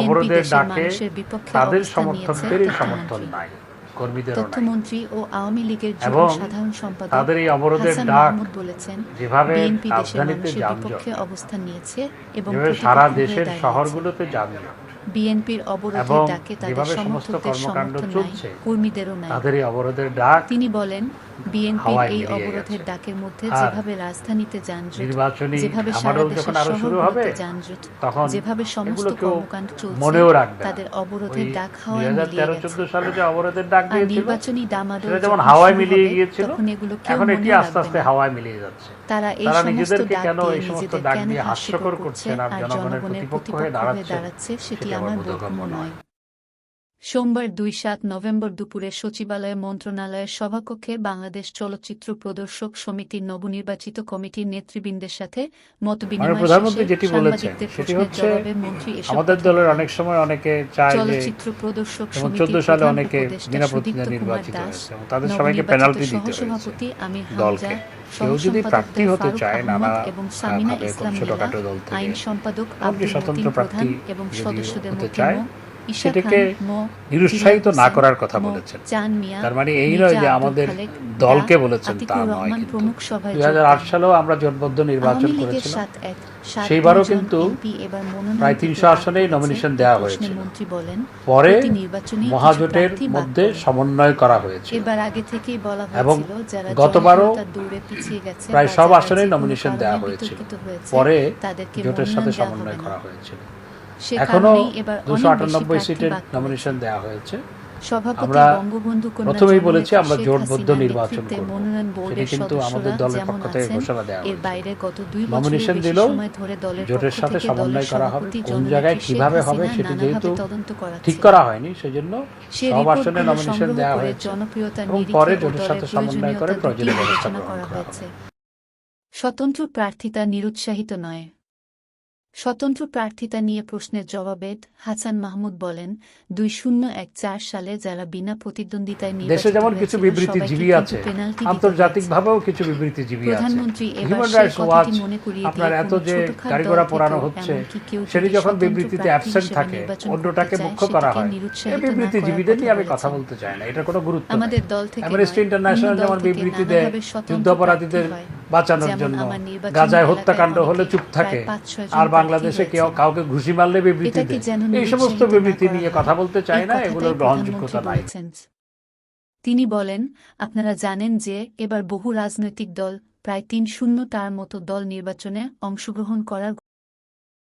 অবরোধের ডাকে তাদের সমর্থকদেরই সমর্থন নাই তথ্যমন্ত্রী ও আওয়ামী লীগের যুগ্ম সাধারণ সম্পাদক তাদের এই অবরোধের ডাক বলেছেন যেভাবে বিএনপি দেশের মানুষের বিপক্ষে অবস্থান নিয়েছে এবং সারা দেশের। শহরগুলোতে যানজট। বিএনপির অবরোধের ডাকে তাদের সমর্থকদের সমর্থন নাই কর্মীদেরও নাই। তাদের এই অবরোধের ডাক তিনি বলেন বিএনপির এই অবরোধের ডাকের মধ্যে যেভাবে রাজধানীতে যানজট নির্বাচনী যেভাবে সারা দেশের আরও শুরু হবে শহরগুলোতে যানজট তখন যেভাবে সমস্ত কর্মকাণ্ড চলছে মনেও রাখবে তাদের অবরোধের ডাক হাওয়ায় মিলিয়ে গেছে। চোদ্দ সালে যে অবরোধের ডাক আর দিয়েছিল নির্বাচনী দামাদল যেমন হাওয়ায় মিলিয়ে গিয়েছিল তখন এগুলো কেউ এখন এটি আস্তে আস্তে হাওয়ায় মিলিয়ে যাচ্ছে। তারা এই সমস্ত ডাক কেন দিয়ে এই সমস্ত নিজেদের ডাক কেন দিয়ে হাস্যকর করছে করছেন আর জনগণের প্রতিপক্ষ হয়ে দাঁড়াচ্ছে দাঁড়াচ্ছে সেটি সেটি আমার আমার বোধগম্য বোধগম্য নয়। নয় সোমবার দুই সাত নভেম্বর দুপুরে সচিবালয় মন্ত্রণালয়ের সভাকক্ষে বাংলাদেশ চলচ্চিত্র প্রদর্শক সমিতির নবনির্বাচিত কমিটির নেতৃবৃন্দের সাথে মতবিনিময় প্রধানমন্ত্রী যেটি বলেছেন সেটি হচ্ছে আমাদের দলের অনেক সময় অনেকে চায় যে চলচ্চিত্র প্রদর্শক যেমন 14 সালে অনেকে বিনা নির্বাচিত হয়েছে তাদের সবাইকে পেনাল্টি দিতে আমির। হামজা, কেউ যদি প্রার্থী হতে চায় নানা এবং সামিনা ইসলাম আইন সম্পাদক আব্দুল স্বতন্ত্র প্রার্থী এবং যদি সদস্যদের মধ্যে সেটাকে নিরুৎসাহিত না করার কথা বলেছেন। তার মানে এই নয় যে আমাদের দলকে বলেছেন তা নয় কিন্তু। দুই হাজার আট সালেও আমরা জোটবদ্ধ নির্বাচন করেছিলাম। সাত সেইবারও কিন্তু প্রায় 300 আসনেই আছে। দেওয়া বলেন পরে মহাজোটের মধ্যে সমন্বয় করা হয়েছে। এবার আগে থেকেই বলা এবং গতবারও প্রায় সব আসনেই নমিনেশন দেওয়া হয়েছিল। হয়েছে, পরে জোটের সাথে সমন্বয় করা। হয়েছিল। এখনও দুশো আটানব্বই সিটের নমিনেশন দেওয়া হয়েছে। আমরা প্রথমেই বলেছি আমরা জোটবদ্ধ নির্বাচন করব। সেটি কিন্তু আমাদের দলের পক্ষ থেকে ঘোষণা দেওয়া এর হয়েছে। বাইরে গত দুই নমিনেশন দলের জোটের সাথে সমন্বয় করা হবে কোন জায়গায় কীভাবে হবে সেটি যেহেতু ঠিক করা হয়নি সেজন্য সব আসনে নমিনেশন দেওয়া হয়েছে এবং পরে জোটের সাথে সমন্বয় করে প্রয়োজনীয় ব্যবস্থা গ্রহণ করা হয়েছে। স্বতন্ত্র প্রার্থিতা নিরুৎসাহিত নয়। স্বতন্ত্র প্রার্থিতা নিয়ে প্রশ্নের জবাবে হাসান মাহমুদ বলেন দুই শূন্য এক চার সালে যারা বিনা প্রতিদ্বন্দ্বিতায় দেশে যেমন কিছু বিবৃতিজীবী আছে আন্তর্জাতিকভাবেও কিছু বিবৃতিজীবী আছে। প্রধানমন্ত্রী এবার হিউম্যান রাইটস ওয়াচ মনে করিয়ে আপনার এত যে দল পোড়ানো হচ্ছে সেটি যখন বিবৃতিতে অ্যাবসেন্ট থাকে অন্যটাকে মুখ্য করা হয়। এই বিবৃতিজীবীদের নিয়ে আমি কথা বলতে চাই না এটা কোনো গুরুত্ব আমাদের দল থেকে অ্যামনেস্টি ইন্টারন্যাশনাল যেমন বিবৃতি দেয় যুদ্ধাপরাধীদের। বাঁচানোর জন্য। গাজায় হত্যাকাণ্ড হলে চুপ থাকে। আর বাংলাদেশে কেউ কাউকে ঘুষি মারলে বিবৃতি এই সমস্ত বিবৃতি নিয়ে কথা বলতে চায় না এগুলোর গ্রহণযোগ্যতা নাই। তিনি বলেন আপনারা জানেন যে এবার বহু রাজনৈতিক দল প্রায় তিন শূন্য তার মতো দল নির্বাচনে অংশগ্রহণ করার